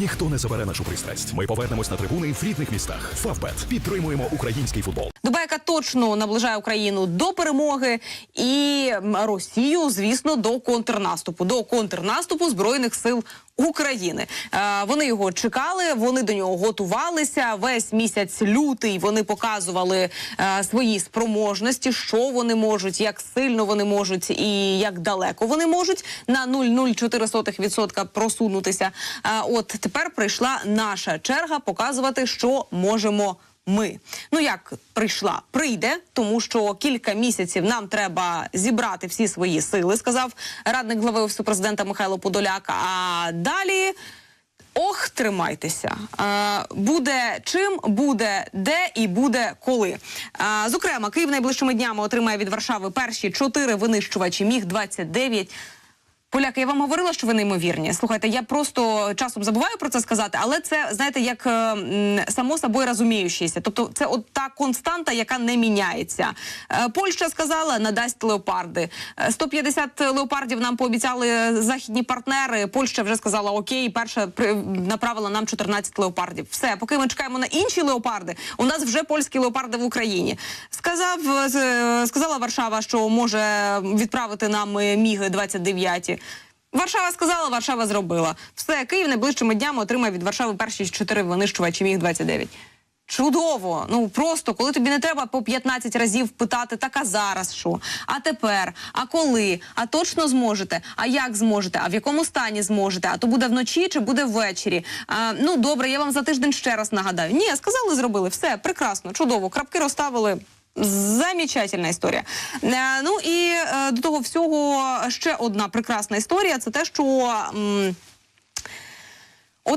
Ніхто не забере нашу пристрасть. Ми повернемось на трибуни в рідних містах. Фавбет підтримуємо український футбол. Доба, яка точно наближає Україну до перемоги, і Росію, звісно, до контрнаступу, до контрнаступу збройних сил України. Е, вони його чекали, вони до нього готувалися. Весь місяць лютий вони показували е, свої спроможності, що вони можуть, як сильно вони можуть і як далеко вони можуть на 0,04% просунутися. Е, от тепер прийшла наша черга показувати, що можемо. Ми ну як прийшла, прийде, тому що кілька місяців нам треба зібрати всі свої сили, сказав радник глави офісу президента Михайло Подоляк. А далі. Ох, тримайтеся. Буде чим, буде де і буде коли. Зокрема, Київ найближчими днями отримає від Варшави перші чотири винищувачі міг 29 Поляки, я вам говорила, що ви неймовірні. Слухайте, я просто часом забуваю про це сказати, але це знаєте, як е, само собою розуміючися. Тобто, це от та константа, яка не міняється. Е, Польща сказала, надасть леопарди. Е, 150 леопардів нам пообіцяли західні партнери. Польща вже сказала окей, перша при- направила нам 14 леопардів. Все, поки ми чекаємо на інші леопарди, у нас вже польські леопарди в Україні. Сказав, е, сказала Варшава, що може відправити нам е, міги 29 Варшава сказала, Варшава зробила. Все, Київ найближчими днями отримає від Варшави перші чотири винищувачі міг 29 Чудово! Ну просто коли тобі не треба по 15 разів питати, так а зараз що? А тепер? А коли? А точно зможете? А як зможете? А в якому стані зможете? А то буде вночі чи буде ввечері? А, ну добре, я вам за тиждень ще раз нагадаю. Ні, сказали, зробили. Все прекрасно, чудово. Крапки розставили. Замечательна історія. Е, ну і е, до того всього ще одна прекрасна історія. Це те, що. м,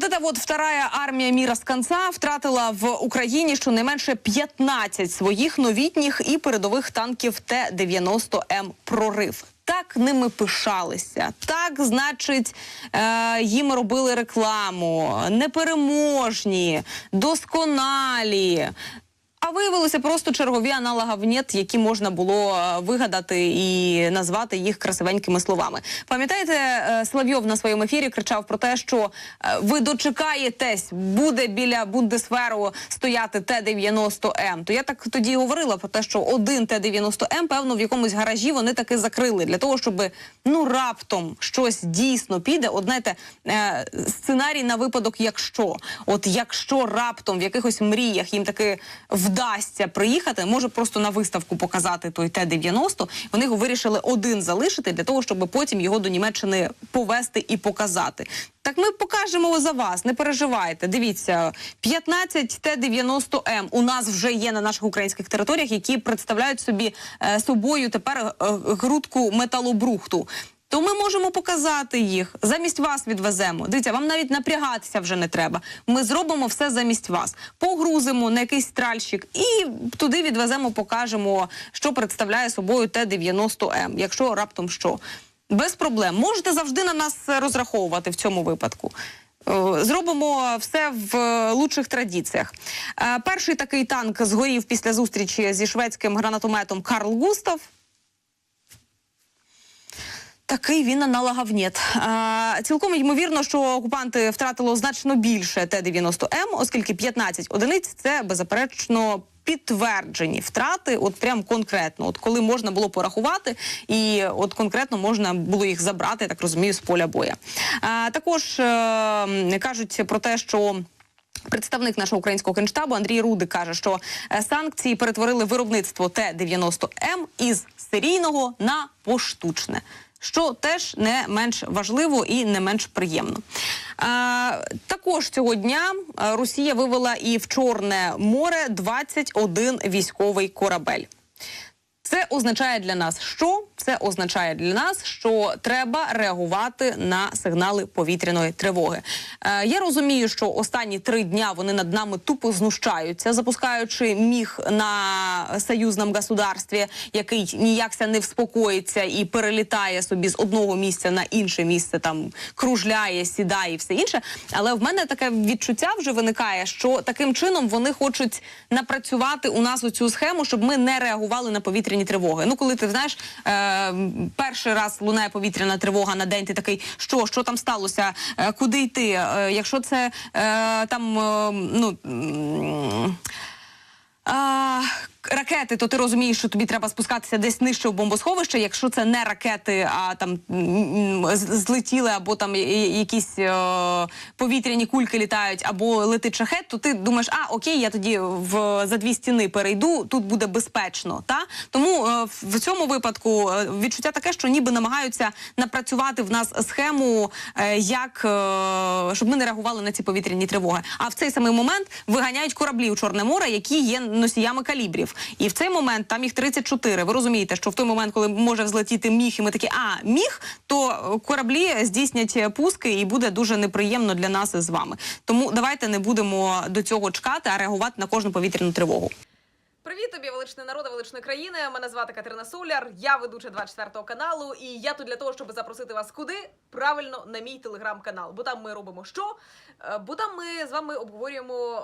эта вот вторая армія міра з конца втратила в Україні щонайменше 15 своїх новітніх і передових танків Т-90М «Прорив». Так ними пишалися. Так, значить, е, їм робили рекламу. Непереможні, досконалі. А виявилося просто чергові аналогавнєт, які можна було е, вигадати і назвати їх красивенькими словами. Пам'ятаєте, е, Соловйов на своєму ефірі кричав про те, що е, ви дочекаєтесь, буде біля Бундесверу стояти Т-90М. То я так тоді говорила про те, що один Т-90М, певно, в якомусь гаражі вони таки закрили для того, щоб ну раптом щось дійсно піде. От знаєте, сценарій на випадок, якщо от якщо раптом в якихось мріях їм таки вдасться приїхати, може просто на виставку показати той Т-90, Вони його вирішили один залишити для того, щоб потім його до Німеччини повезти і показати. Так ми покажемо за вас, не переживайте. Дивіться, 15 Т-90М у нас вже є на наших українських територіях, які представляють собі е, собою тепер е, грудку металобрухту. То ми можемо показати їх. Замість вас відвеземо. Дивіться, вам навіть напрягатися вже не треба. Ми зробимо все замість вас. Погрузимо на якийсь тральщик і туди відвеземо, покажемо, що представляє собою Т-90М, якщо раптом що. Без проблем. Можете завжди на нас розраховувати в цьому випадку. Е, Зробимо все в лучших традиціях. Е, Перший такий танк згорів після зустрічі зі шведським гранатометом Карл Густав. Такий він аналогавнєт. А, цілком ймовірно, що окупанти втратило значно більше Т-90М, оскільки 15 одиниць це беззаперечно підтверджені втрати, от прям конкретно, от коли можна було порахувати, і от конкретно можна було їх забрати, я так розумію, з поля боя. А, також е, кажуть про те, що. Представник нашого українського генштабу Андрій Рудик каже, що е, санкції перетворили виробництво Т-90М із серійного на поштучне. Що теж не менш важливо і не менш приємно. Е, також цього дня е, Росія вивела і в Чорне море 21 військовий корабель. Це означає для нас, що це означає для нас, що треба реагувати на сигнали повітряної тривоги. Е, я розумію, що останні три дня вони над нами тупо знущаються, запускаючи міг на союзному государстві, який ніякся не вспокоїться і перелітає собі з одного місця на інше місце, там кружляє, сідає і все інше. Але в мене таке відчуття вже виникає, що таким чином вони хочуть напрацювати у нас оцю схему, щоб ми не реагували на повітряні тривоги. Ну, коли ти знаєш, е, перший раз лунає повітряна тривога на день, ти такий, що, що там сталося, е, куди йти? Е, якщо це е, там, ну. а, ракети, то ти розумієш, що тобі треба спускатися десь нижче в бомбосховище. Якщо це не ракети, а там злетіли, або там якісь е, повітряні кульки літають, або летить шахет, то ти думаєш, а окей, я тоді в за дві стіни перейду, тут буде безпечно. Та тому е, в цьому випадку е, відчуття таке, що ніби намагаються напрацювати в нас схему, е, як е, щоб ми не реагували на ці повітряні тривоги. А в цей самий момент виганяють кораблі у Чорне море, які є носіями калібрів. І в цей момент там їх 34. Ви розумієте, що в той момент, коли може взлетіти міг, і ми такі, а міг, то кораблі здійснять пуски, і буде дуже неприємно для нас з вами. Тому давайте не будемо до цього чекати, а реагувати на кожну повітряну тривогу. Привіт тобі, величний народи, величної країни. Мене звати Катерина Соляр. Я ведуча 24 каналу, і я тут для того, щоб запросити вас куди? Правильно на мій телеграм-канал. Бо там ми робимо що? Е, Бо там ми з вами обговорюємо.